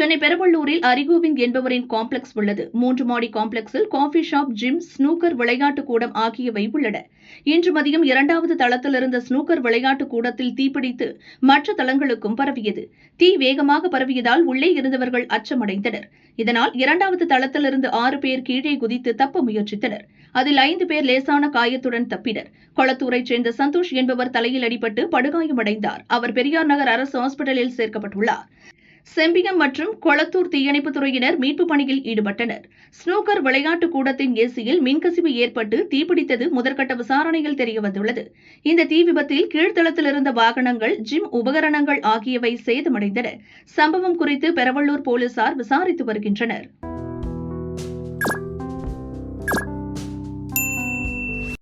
சென்னை பெரம்பலூரில் அரிகோவிந்த் என்பவரின் காம்ப்ளெக்ஸ் உள்ளது. மூன்று மாடி காம்ப்ளெக்ஸில் காஃபி ஷாப் ஜிம் ஸ்னூக்கர் விளையாட்டு கூடம் ஆகியவை உள்ளன. இன்று மதியம் இரண்டாவது தளத்தில் இருந்த ஸ்னூக்கர் விளையாட்டு கூடத்தில் தீப்பிடித்து மற்ற தளங்களுக்கும் பரவியது. தீ வேகமாக பரவியதால் உள்ளே இருந்தவர்கள் அச்சமடைந்தனர். இதனால் இரண்டாவது தளத்திலிருந்து ஆறு பேர் கீழே குதித்து தப்ப முயற்சித்தனர். அதில் ஐந்து பேர் லேசான காயத்துடன் தப்பினர். கொளத்தூரைச் சேர்ந்த சந்தோஷ் என்பவர் தலையில் அடிபட்டு படுகாயமடைந்தார். அவர் பெரியார் நகர் அரசு ஹாஸ்பிட்டலில் சேர்க்கப்பட்டுள்ளார். செம்பியம் மற்றும் கொளத்தூர் தீயணைப்புத் துறையினர் மீட்புப் பணியில் ஈடுபட்டனர். ஸ்னூக்கர் விளையாட்டு கூடத்தின் ஏசியில் மின்கசிவு ஏற்பட்டு தீப்பிடித்தது முதற்கட்ட விசாரணையில் தெரியவந்துள்ளது. இந்த தீ விபத்தில் கீழ்த்தளத்தில் இருந்த வாகனங்கள் ஜிம் உபகரணங்கள் ஆகியவை சேதமடைந்தன. சம்பவம் குறித்து பெரவள்ளூர் போலீசார் விசாரித்து வருகின்றனர்.